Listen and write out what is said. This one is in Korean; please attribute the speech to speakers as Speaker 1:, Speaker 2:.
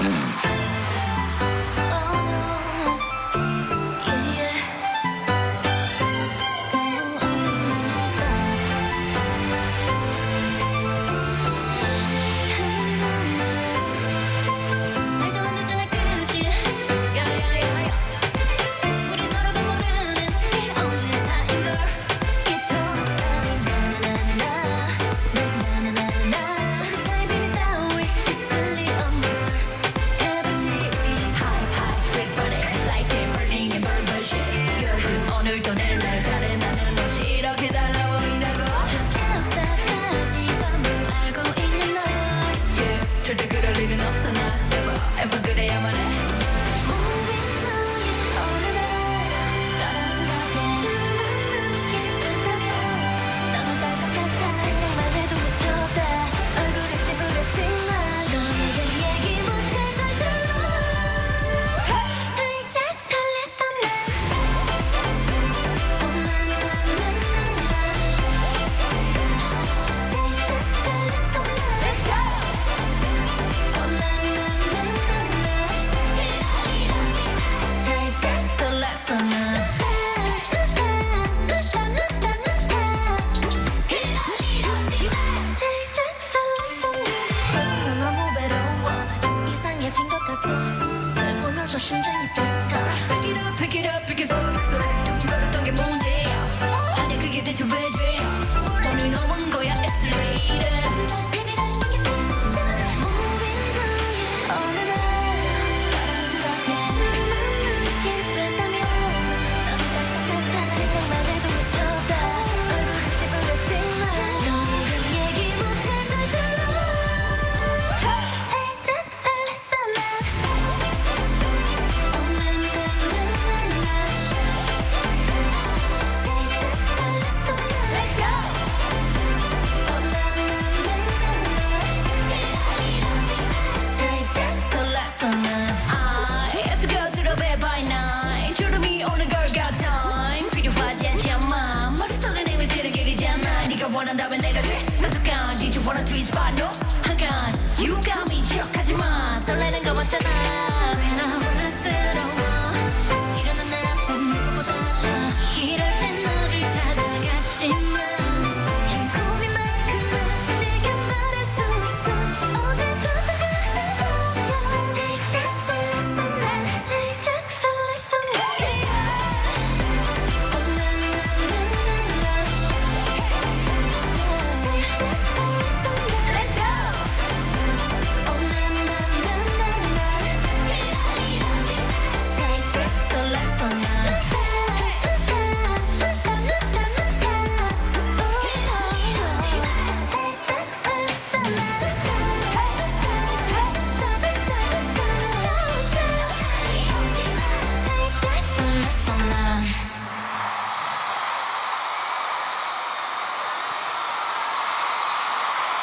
Speaker 1: Mm. Satan. 원한다면 내가 돼. 넌 잠깐, did you wanna twist by no?